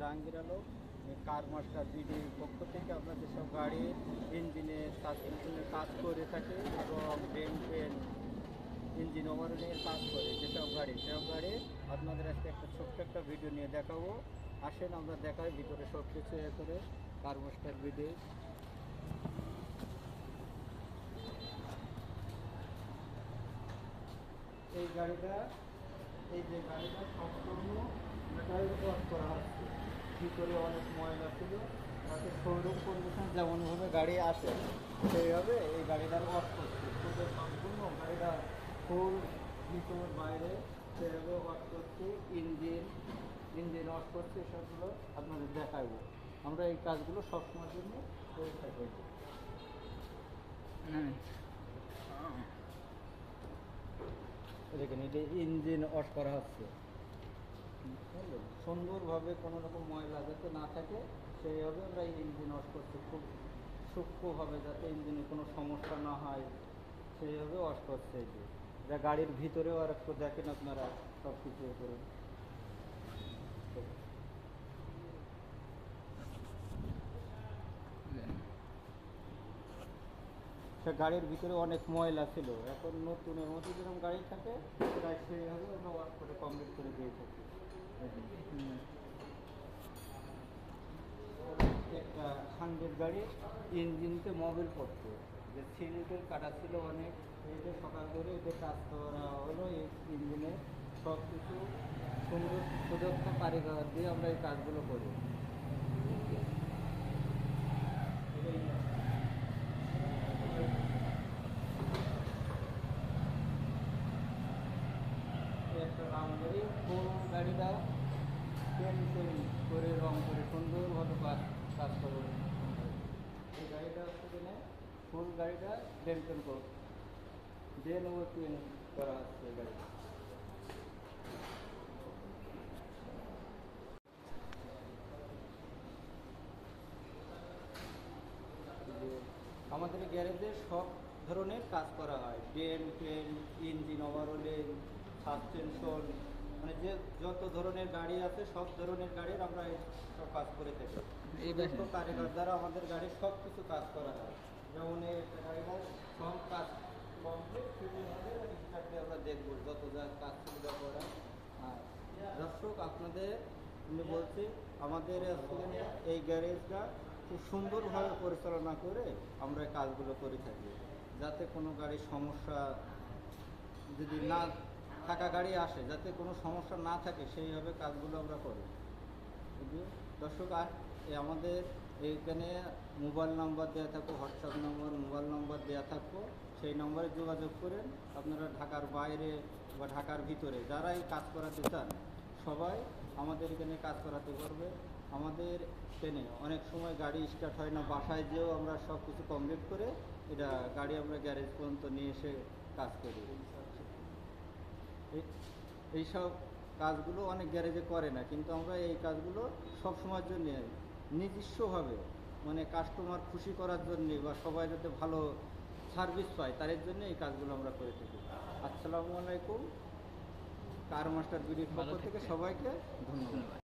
Jahangir Alam car master বিডির পক্ষ থেকে আমরা যেসব গাড়ি, ইঞ্জিনে সাসপেনশনের কাজ করে থাকি এবং ব্রেন ইঞ্জিন ওভারলোডিংয়ের কাজ করে যেসব গাড়ি। সেসব গাড়ি আপনাদের আজকে একটা ছোট্ট একটা ভিডিও নিয়ে দেখাবো। আসেন আমরা দেখাই ভিতরে সব কিছু এ করে কার মাস্টার বিডি। এই গাড়িটা, এই যে গাড়িটা সম্পূর্ণ মেটাল ওয়াশ করা হচ্ছে ভিতরে অনেক ময়লা ছিল। তাতে শোরুম কন্ডিশন যেমনভাবে গাড়ি আসে। সেইভাবে এই গাড়িটার ওয়াশ করছে। সম্পূর্ণ গাড়িটা ফুল ভিতর বাইরে সেভাবে ওয়াশ করছে ইঞ্জিন ইঞ্জিন ওয়াশ করছে সবগুলো আপনাদের দেখাবো। আমরা এই কাজগুলো সবসময়ের জন্য করে থাকি। দেখেন এটা ইঞ্জিন ওয়াশ করা হচ্ছে? সুন্দরভাবে কোনো রকম ময়লা যাতে না থাকে সেইভাবে আমরা ইঞ্জিন ওয়াশ করছি খুব সূক্ষ্মভাবে যাতে ইঞ্জিনে কোনো সমস্যা না হয় সেইভাবে ওয়াশ করছে এই যে যা গাড়ির ভিতরেও আর একটু দেখেন আপনারা, সব কিছু করে সে গাড়ির ভিতরে অনেক ময়লা ছিল, এখন নতুনের মতো যেরকম গাড়ি থাকে, প্রায় সেইভাবে আমরা ওয়াশ করে কমপ্লিট করে দিয়ে থাকি। একটা হান্ড্রেড গাড়ি ইঞ্জিনতে মোবিল পড়তো যে সিলিটের কাটা ছিল অনেক, এইটা সকাল করে এটা কাজ করা হলো, এই ইঞ্জিনে সব কিছু সুন্দর সুদক্ষ কারিগর দিয়ে আমরা এই কাজগুলো করি এই একটা রং গাড়িটা পেন করে রং করে, সুন্দরভাবে কাজ কাজ করে। এই গাড়িটা হচ্ছে কিনে ফুল গাড়িটা ডেন কর। ডেন ও পেন করা হচ্ছে গাড়িটা। আমাদের গ্যারেজে সব ধরনের কাজ করা হয়। Dent paint engine overhauling suspension মানে যে যত ধরনের গাড়ি আছে সব ধরনের গাড়ির আমরা এই সব কাজ করে থাকি। এই কারিগর দ্বারা আমাদের গাড়ির সব কিছু কাজ করা হয়। যেমন এই একটা সব কাজ কমপ্লিট ফিটিং হবে আমরা দেখব যত যা কাজ সুবিধা করা। আর দর্শক আপনাদের আমি বলছি আমাদের এই গ্যারেজটা খুব সুন্দরভাবে পরিচালনা করে আমরা এই কাজগুলো করে থাকি। যাতে কোনো গাড়ির সমস্যা যদি না থাকা গাড়ি আসে, যাতে কোনো সমস্যা না থাকে, সেইভাবে কাজগুলো আমরা করি? দর্শক, আর আমাদের এইখানে মোবাইল নাম্বার দেওয়া থাকব হোয়াটসঅ্যাপ নম্বর, মোবাইল নম্বর দেওয়া থাকব সেই নম্বরে যোগাযোগ করেন। আপনারা ঢাকার বাইরে বা ঢাকার ভিতরে যারাই কাজ করাতে চান, সবাই আমাদের এখানে কাজ করাতে পারবে। আমাদের ট্রেনে অনেক সময় গাড়ি স্টার্ট হয় না, বাসায় যেও আমরা সব কিছু কমপ্লিট করে, এটা গাড়ি আমরা গ্যারেজ পর্যন্ত নিয়ে এসে কাজ করি। এইসব কাজগুলো অনেক গ্যারেজে করে না কিন্তু আমরা এই কাজগুলো সব সময়ের জন্য নিজস্বভাবে মানে কাস্টমার খুশি করার জন্য বা সবাই যাতে ভালো সার্ভিস পায় তার জন্য এই কাজগুলো আমরা করে থাকি। আসসালামু আলাইকুম। কার মাস্টার বিডির পক্ষ থেকে সবাইকে ধন্যবাদ।